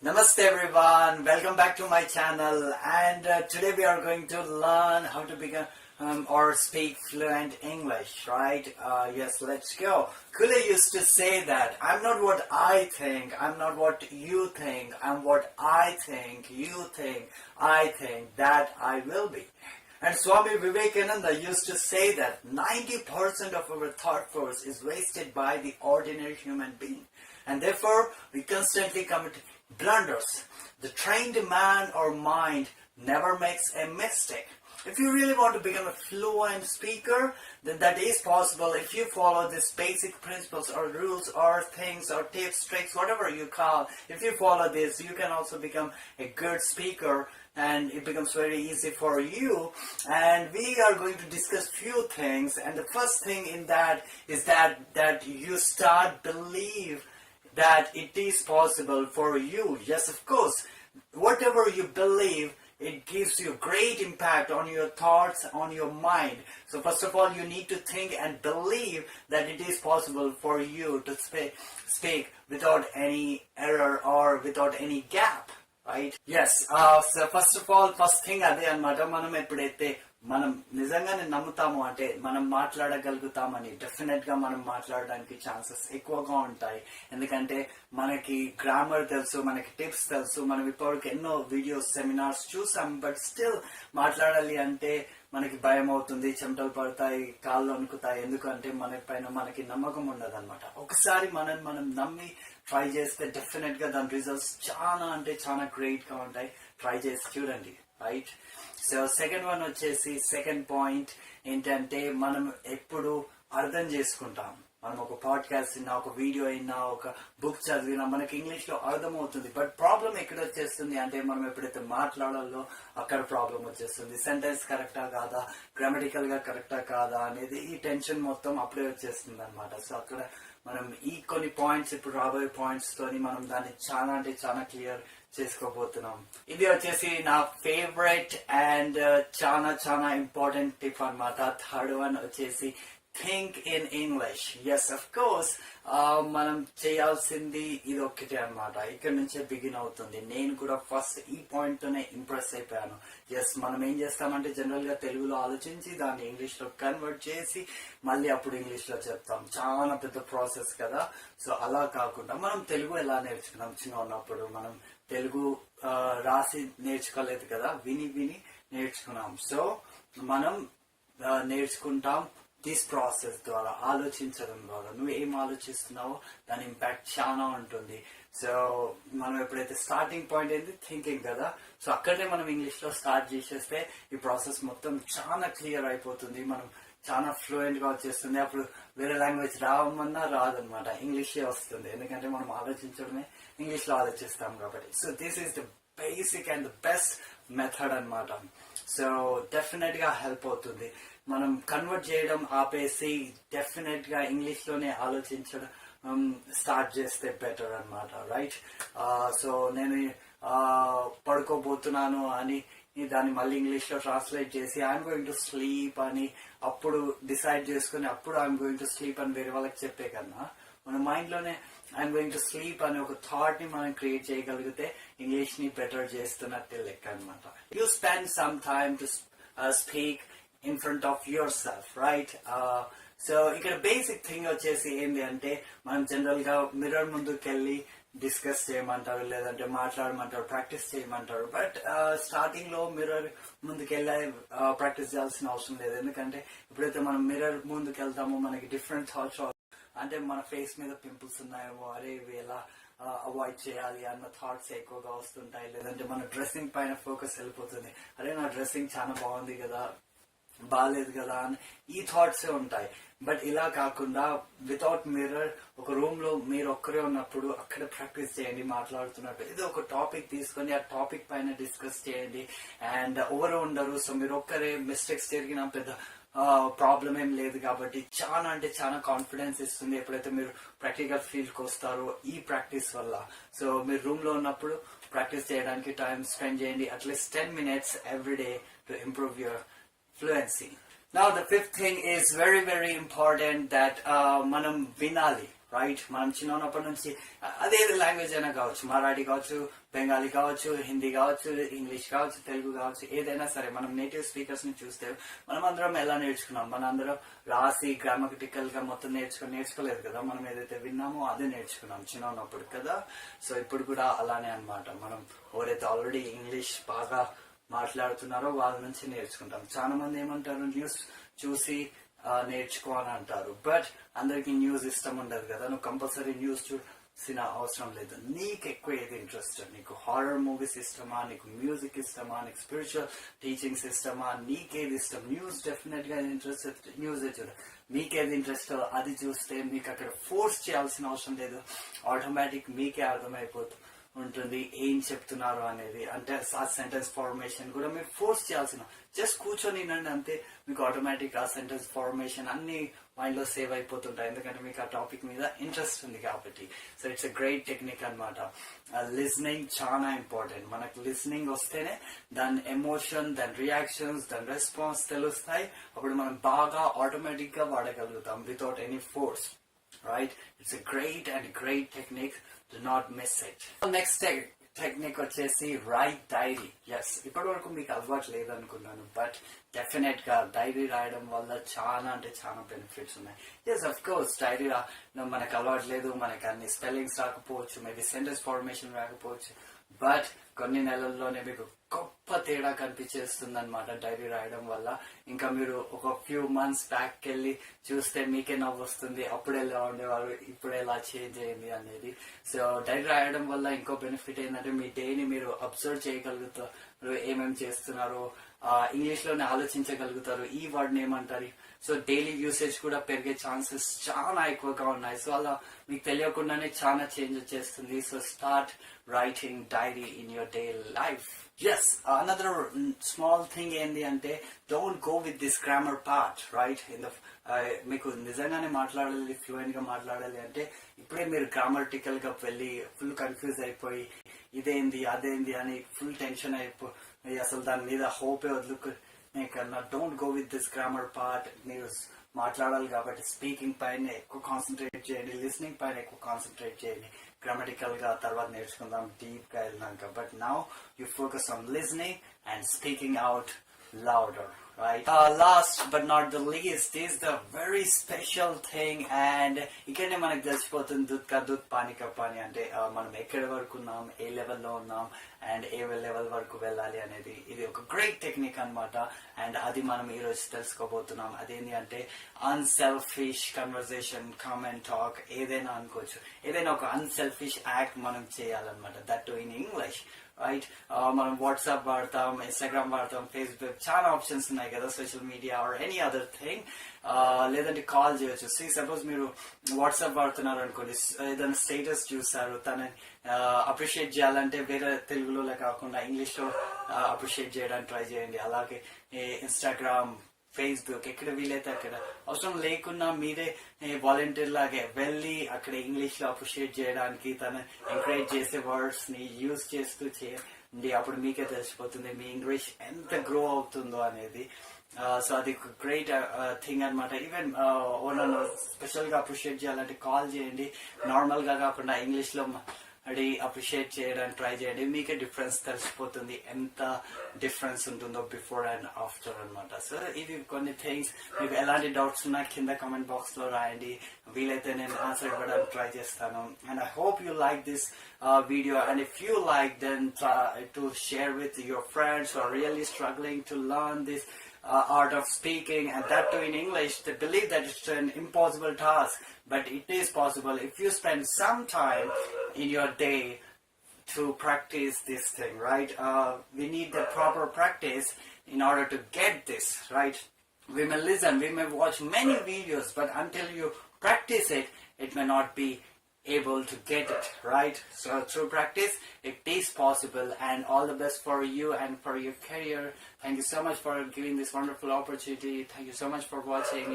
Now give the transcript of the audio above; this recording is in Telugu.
Namaste everyone, welcome back to my channel and uh, today we are going to learn how to become um, or speak fluent English, right? Uh, yes, let's go. Kule used to say that I'm not what I think, I'm not what you think, I'm what I think, you think, I think that I will be. And Swami Vivekananda used to say that 90% of our thought force is wasted by the ordinary human being. And therefore, we constantly commit blunders. The trained man or mind never makes a mistake. If you really want to become a fluent speaker, then that is possible if you follow these basic principles or rules or things or tips, tricks, whatever you call. If you follow this, you can also become a good speaker and it becomes very easy for you. And we are going to discuss few things. And the first thing in that is that that you start believe that it is possible for you. Yes, of course. Whatever you believe, it gives you great impact on your thoughts, on your mind. So first of all, you need to think and believe that it is possible for you to speak, speak without any error or without any gap. Right yes so first of all first thing అదే అన్నమాట మనం ఎప్పుడైతే మనం నిజంగానే నమ్ముతాము అంటే మనం మాట్లాడగలుగుతామని. డెఫినెట్గా మనం మాట్లాడడానికి ఛాన్సెస్ ఎక్కువగా ఉంటాయి. ఎందుకంటే మనకి గ్రామర్ తెలుసు మనకి టిప్స్ తెలుసు మనం ఇప్పటివరకు ఎన్నో వీడియోస్ సెమినార్స్ చూసాం బట్ స్టిల్ మాట్లాడాలి అంటే మనకి భయం అవుతుంది చెమటలు పడతాయి కాళ్ళు అనుకుతాయి ఎందుకంటే మన పైన మనకి నమ్మకం ఉండదు అనమాట ఒకసారి మనం మనం నమ్మి ట్రై చేస్తే డెఫినెట్గా దాని రిజల్ట్స్ చాలా అంటే చాలా గ్రేట్గా ఉంటాయి. ట్రై చేసి చూడండి. రైట్ సో సెకండ్ వన్ వచ్చేసి సెకండ్ పాయింట్ ఏంటంటే మనం ఎప్పుడు అర్థం చేసుకుంటాం. మనం ఒక పాడ్కాస్ట్ విన్నా ఒక వీడియో అయినా ఒక బుక్ చదివినా మనకి ఇంగ్లీష్లో అర్థమవుతుంది. బట్ ప్రాబ్లం ఎక్కడ వచ్చేస్తుంది అంటే మనం ఎప్పుడైతే మాట్లాడాలో అక్కడ ప్రాబ్లం వచ్చేస్తుంది. సెంటెన్స్ కరెక్టా కాదా? గ్రామటికల్గా కరెక్టా కాదా? అనేది ఈ టెన్షన్ మొత్తం అప్పుడే వచ్చేస్తుంది అనమాట సో అక్కడ మనం ఈ కొన్ని పాయింట్స్ ఇప్పుడు రాబోయే పాయింట్స్ తోని మనం దాన్ని చాలా అంటే చాలా క్లియర్ చేసుకోబోతున్నాం. ఇది వచ్చేసి నా ఫేవరెట్ అండ్ uh, చాలా చాలా ఇంపార్టెంట్ టిప్ అనమాట థర్డ్ వన్ వచ్చేసి think in English yes of course మనం చేయాల్సింది ఇది ఒక్కటే అనమాట ఇక్కడ నుంచే బిగిన్ అవుతుంది. నేను కూడా ఫస్ట్ ఈ పాయింట్ తోనే ఇంప్రెస్ అయిపోయాను. ఎస్ మనం ఏం చేస్తామంటే జనరల్గా తెలుగులో ఆలోచించి దాన్ని ఇంగ్లీష్లో కన్వర్ట్ చేసి మళ్ళీ అప్పుడు ఇంగ్లీష్లో చెప్తాం. చాలా పెద్ద ప్రాసెస్ కదా. సో అలా కాకుండా మనం తెలుగు ఎలా నేర్చుకున్నాం? చిన్న ఉన్నప్పుడు మనం తెలుగు రాసి నేర్చుకోలేదు కదా. విని విని నేర్చుకున్నాం. సో మనం నేర్చుకుంటాం. దిస్ ప్రాసెస్ ద్వారా ఆలోచించడం ద్వారా నువ్వు ఏం ఆలోచిస్తున్నావో దాని ఇంపాక్ట్ చాలా ఉంటుంది. సో మనం ఎప్పుడైతే స్టార్టింగ్ పాయింట్ ఏంది థింకింగ్ కదా సో అక్కడే మనం ఇంగ్లీష్లో స్టార్ట్ చేసేస్తే ఈ ప్రాసెస్ మొత్తం చాలా క్లియర్ అయిపోతుంది. మనం చాలా ఫ్లూయెంట్గా వచ్చేస్తుంది. అప్పుడు వేరే లాంగ్వేజ్ రావమన్నా రాదనమాట ఇంగ్లీషే వస్తుంది. ఎందుకంటే మనం ఆలోచించడమే. ఇంగ్లీష్లో ఆలోచిస్తాం కాబట్టి. So this is the basic and the best method అన్నమాట. సో డెఫినెట్గా హెల్ప్ అవుతుంది. మనం కన్వర్ట్ చేయడం ఆపేసి డెఫినెట్గా ఇంగ్లీష్లోనే ఆలోచించడం um, స్టార్ట్ చేస్తే బెటర్ అన్నమాట రైట్ సో uh, నేను uh, పడుకోబోతున్నాను అని దాన్ని మళ్ళీ ఇంగ్లీష్లో ట్రాన్స్లేట్ చేసి ఐఎమ్ గోయింగ్ టు స్లీప్ అని అప్పుడు డిసైడ్ చేసుకుని అప్పుడు ఐఎమ్ గోయింగ్ టు స్లీప్ అని వేరే వాళ్ళకి చెప్పే కన్నా మన మైండ్లోనే ఐఎమ్ గోయింగ్ టు స్లీప్ అనే ఒక థాట్ని మనం క్రియేట్ చేయగలిగితే ఇంగ్లీష్ని బెటర్ చేస్తున్నట్టే లెక్క అనమాట you spend some time to speak in front of yourself right so ఇక్కడ బేసిక్ థింగ్ వచ్చేసి ఏంటి అంటే మనం జనరల్గా మిర్రర్ ముందుకెళ్ళి డిస్కస్ చేయమంటారు లేదంటే మాట్లాడమంటారు ప్రాక్టీస్ చేయమంటారు. బట్ స్టార్టింగ్ uh, లో మిర్రర్ ముందుకెళ్ళే uh, ప్రాక్టీస్ చేయాల్సిన అవసరం లేదు. ఎందుకంటే ఎప్పుడైతే మనం మిర్రర్ ముందుకెళ్తామో మనకి డిఫరెంట్ థాట్స్ అంటే మన ఫేస్ మీద పింపుల్స్ ఉన్నాయేమో అరే ఇవి ఎలా అవాయిడ్ చేయాలి అన్న థాట్స్ ఎక్కువగా వస్తుంటాయి. లేదంటే మన డ్రెస్సింగ్ పైన ఫోకస్ వెళ్ళిపోతుంది. అరే నా డ్రెస్సింగ్ చాలా బాగుంది కదా బాగాలేదు కదా అని ఈ థాట్స్ ఉంటాయి. బట్ ఇలా కాకుండా వితౌట్ మిర్రర్ ఒక రూమ్లో మీరు ఒక్కరే ఉన్నప్పుడు అక్కడ ప్రాక్టీస్ చేయండి మాట్లాడుతున్నప్పుడు ఇది ఒక టాపిక్ తీసుకొని ఆ టాపిక్ పైన డిస్కస్ చేయండి. అండ్ ఎవరు ఉండరు సో మీరు ఒక్కరే మిస్టేక్స్ జరిగిన పెద్ద ప్రాబ్లం ఏం లేదు కాబట్టి చాలా అంటే చాలా కాన్ఫిడెన్స్ ఇస్తుంది ఎప్పుడైతే మీరు ప్రాక్టికల్ ఫీల్డ్కి వస్తారో ఈ ప్రాక్టీస్ వల్ల. సో మీరు రూమ్లో ఉన్నప్పుడు ప్రాక్టీస్ చేయడానికి టైం స్పెండ్ చేయండి. At least ten minutes every day to improve your fluency Now the fifth thing is very very important that uh, మనం వినాలి. రైట్ మనం చిన్నప్పటి నుంచి అదేది లాంగ్వేజ్ అయినా కావచ్చు మరాఠీ కావచ్చు బెంగాలీ కావచ్చు హిందీ కావచ్చు ఇంగ్లీష్ కావచ్చు తెలుగు కావచ్చు ఏదైనా సరే మనం నేటివ్ స్పీకర్స్ని చూస్తే మనం అందరం ఎలా నేర్చుకున్నాం? మన అందరం రాసి గ్రామటికల్గా మొత్తం నేర్చుకుని నేర్చుకోలేదు కదా? మనం ఏదైతే విన్నామో అదే నేర్చుకున్నాం చిన్న ఉన్నప్పుడు కదా? సో ఇప్పుడు కూడా అలానే అనమాట మనం ఎవరైతే ఆల్రెడీ ఇంగ్లీష్ బాగా మాట్లాడుతున్నారో వాళ్ళ నుంచి నేర్చుకుంటాం. చాలా మంది ఏమంటారు న్యూస్ చూసి నేర్చుకో అని అంటారు బట్ అందరికి న్యూస్ ఇష్టం ఉండదు కదా. నువ్వు కంపల్సరీ న్యూస్ చూసిన అవసరం లేదు. నీకు ఎక్కువ ఏది ఇంట్రెస్ట్ నీకు హారర్ మూవీస్ ఇష్టమా? నీకు మ్యూజిక్ ఇష్టమా? నీకు స్పిరిచువల్ టీచింగ్స్ ఇష్టమా? నీకేది ఇష్టం? న్యూస్ డెఫినెట్గా ఇంట్రెస్ట్ న్యూస్ చూడ. మీకేది ఇంట్రెస్ట్ అది చూస్తే మీకు అక్కడ ఫోర్స్ చేయాల్సిన అవసరం లేదు. ఆటోమేటిక్ మీకే అర్థమైపోతుంది. ఉంటుంది ఏం చెప్తున్నారు అనేది. అంటే ఆ సెంటెన్స్ ఫార్మేషన్ కూడా మీరు ఫోర్స్ చేయాల్సిన జస్ట్ కూర్చొని వినండి అంతే. మీకు ఆటోమేటిక్ ఆ సెంటెన్స్ ఫార్మేషన్ అన్ని మైండ్లో సేవ్ అయిపోతుంటాయి. ఎందుకంటే మీకు ఆ టాపిక్ మీద ఇంట్రెస్ట్ ఉంది కాబట్టి. So it's a great technique అనమాట లిస్నింగ్ చాలా ఇంపార్టెంట్ మనకు లిస్నింగ్ వస్తేనే దాని ఎమోషన్ దాని రియాక్షన్స్ దాని రెస్పాన్స్ తెలుస్తాయి. అప్పుడు మనం బాగా ఆటోమేటిక్గా వాడగలుగుతాం without any force right? It's a great and great technique. Do not miss it. Next te- technique వచ్చేసి రైట్ డైరీ ఎస్ ఇప్పటి వరకు మీకు అలవాటు లేదనుకున్నాను బట్ డెఫినెట్గా డైరీ రాయడం వల్ల చాలా అంటే చాలా బెనిఫిట్స్ ఉన్నాయి ఎస్ అఫ్ కోర్స్ డైరీ రా మనకు అలవాటు లేదు మనకు అన్ని స్పెల్లింగ్స్ రాకపోవచ్చు మేబీ సెంటెన్స్ ఫార్మేషన్ రాకపోవచ్చు బట్ కొన్ని నెలల్లోనే మీకు గొప్ప తేడా కనిపించేస్తుంది అనమాట డైరీ రాయడం వల్ల. ఇంకా మీరు ఒక ఫ్యూ మంత్స్ బ్యాక్ వెళ్ళి చూస్తే మీకే నవ్వు వస్తుంది. అప్పుడు ఎలా ఉండేవారు? ఇప్పుడు ఎలా చేంజ్ అయింది అనేది. సో డైరీ రాయడం వల్ల ఇంకో బెనిఫిట్ ఏంటంటే మీ డేని మీరు అబ్జర్వ్ చేయగలుగుతారు. ఏమేమి చేస్తున్నారు ఇంగ్లీష్లోనే ఆలోచించగలుగుతారు. ఈ వర్డ్ ఏమంటారు సో డైలీ యూసేజ్ కూడా పెరిగే ఛాన్సెస్ చాలా ఎక్కువగా ఉన్నాయి. సో అలా మీకు తెలియకుండానే చాలా చేంజ్ వచ్చేస్తుంది. So start writing diary in your day life yes another small thing ఏంటి అంటే don't go with this grammar part right in the మీకు నిజంగానే మాట్లాడాలి ఫ్లూయెంట్గా మాట్లాడాలి అంటే ఇప్పుడే మీరు గ్రామటికల్గా వెళ్ళి ఫుల్ కన్ఫ్యూజ్ అయిపోయి ఇదేంది అదేంది అని ఫుల్ టెన్షన్ అయిపోయి అసలు దాని మీద హోపే వదులుకు కన్నా don't go with this grammar part మీరు మాట్లాడాలి కాబట్టి స్పీకింగ్ పైన ఎక్కువ కాన్సన్ట్రేట్ చేయండి లిస్నింగ్ పైన ఎక్కువ కాన్సన్ట్రేట్ చేయండి. గ్రామటికల్గా తర్వాత నేర్చుకుందాం డీప్గా వెళ్ళినాక. But now you focus on listening and speaking out louder right? Uh, last but not the least is the very special thing and ఇక్కడనే మనకు తెలిసిపోతుంది దుత్ కా దుత్ పాని కా పాని అంటే మనం ఎక్కడ వరకు ఉన్నాం ఏ లెవెల్లో ఉన్నాం అండ్ ఏ లెవెల్ వరకు వెళ్ళాలి అనేది ఇది ఒక గ్రేట్ టెక్నిక్ అన్నమాట. అండ్ అది మనం ఈ రోజు తెలుసుకోబోతున్నాం. అదేంటి అంటే అన్సెల్ఫిష్ కన్వర్జేషన్ కామెంట్ టాక్ ఏదైనా అనుకోవచ్చు. ఏదైనా ఒక అన్సెల్ఫిష్ యాక్ట్ మనం చేయాలన్నమాట. దట్ ఇన్ ఇంగ్లీష్ రైట్ మనం వాట్సాప్ వాడతాం ఇన్స్టాగ్రామ్ వాడతాం ఫేస్బుక్ చాలా ఆప్షన్స్ ఉన్నాయి. కదా social media or any other thing లేదంటే కాల్ చేయొచ్చు. సి సపోజ్ మీరు వాట్సాప్ వాడుతున్నారు అనుకోండి ఏదైనా స్టేటస్ చూస్తారు తనని అప్రిషియేట్ చేయాలంటే వేరే తెలుగులో కాకుండా ఇంగ్లీష్లో అప్రిషియేట్ చేయడానికి ట్రై చేయండి. అలాగే ఇన్స్టాగ్రామ్ ఫేస్బుక్ ఎక్కడ వీలైతే అక్కడ. అవసరం లేకున్నా మీరే వాలంటీర్ లాగే వెళ్ళి అక్కడ ఇంగ్లీష్లో అప్రిషియేట్ చేయడానికి తను ఎంకరేజ్ చేసే వర్డ్స్ని యూజ్ చేస్తూ అండి అప్పుడు మీకే తెలిసిపోతుంది మీ ఇంగ్లీష్ ఎంత గ్రో అవుతుందో అనేది. సో అది గ్రేట్ థింగ్ అనమాట ఈవెన్ ఓనర్ స్పెషల్గా అప్రిషియేట్ చేయాలంటే కాల్ చేయండి. నార్మల్గా కాకుండా ఇంగ్లీష్లో అది అప్రిషియేట్ చేయడానికి ట్రై చేయండి. మీకే డిఫరెన్స్ తెలిసిపోతుంది ఎంత డిఫరెన్స్ ఉంటుందో బిఫోర్ అండ్ ఆఫ్టర్ అనమాట సో ఇవి కొన్ని థింగ్స్ మీకు ఎలాంటి డౌట్స్ ఉన్నా కింద కమెంట్ బాక్స్లో రాయండి. వీలైతే నేను ఆన్సర్ ఇవ్వడానికి ట్రై చేస్తాను. And I hope you like this video and if you like then to share with your friends are really struggling to learn this uh, art of speaking. And that too in English, they believe that it's an impossible task, but it is possible. If you spend some time in your day to practice this thing, right? Uh, we need the proper practice in order to get this, right? We may listen, we may watch many videos, but until you practice it, it may not be able to get it right? So through practice it is possible and all the best for you and for your career. Thank you so much for giving this wonderful opportunity. Thank you so much for watching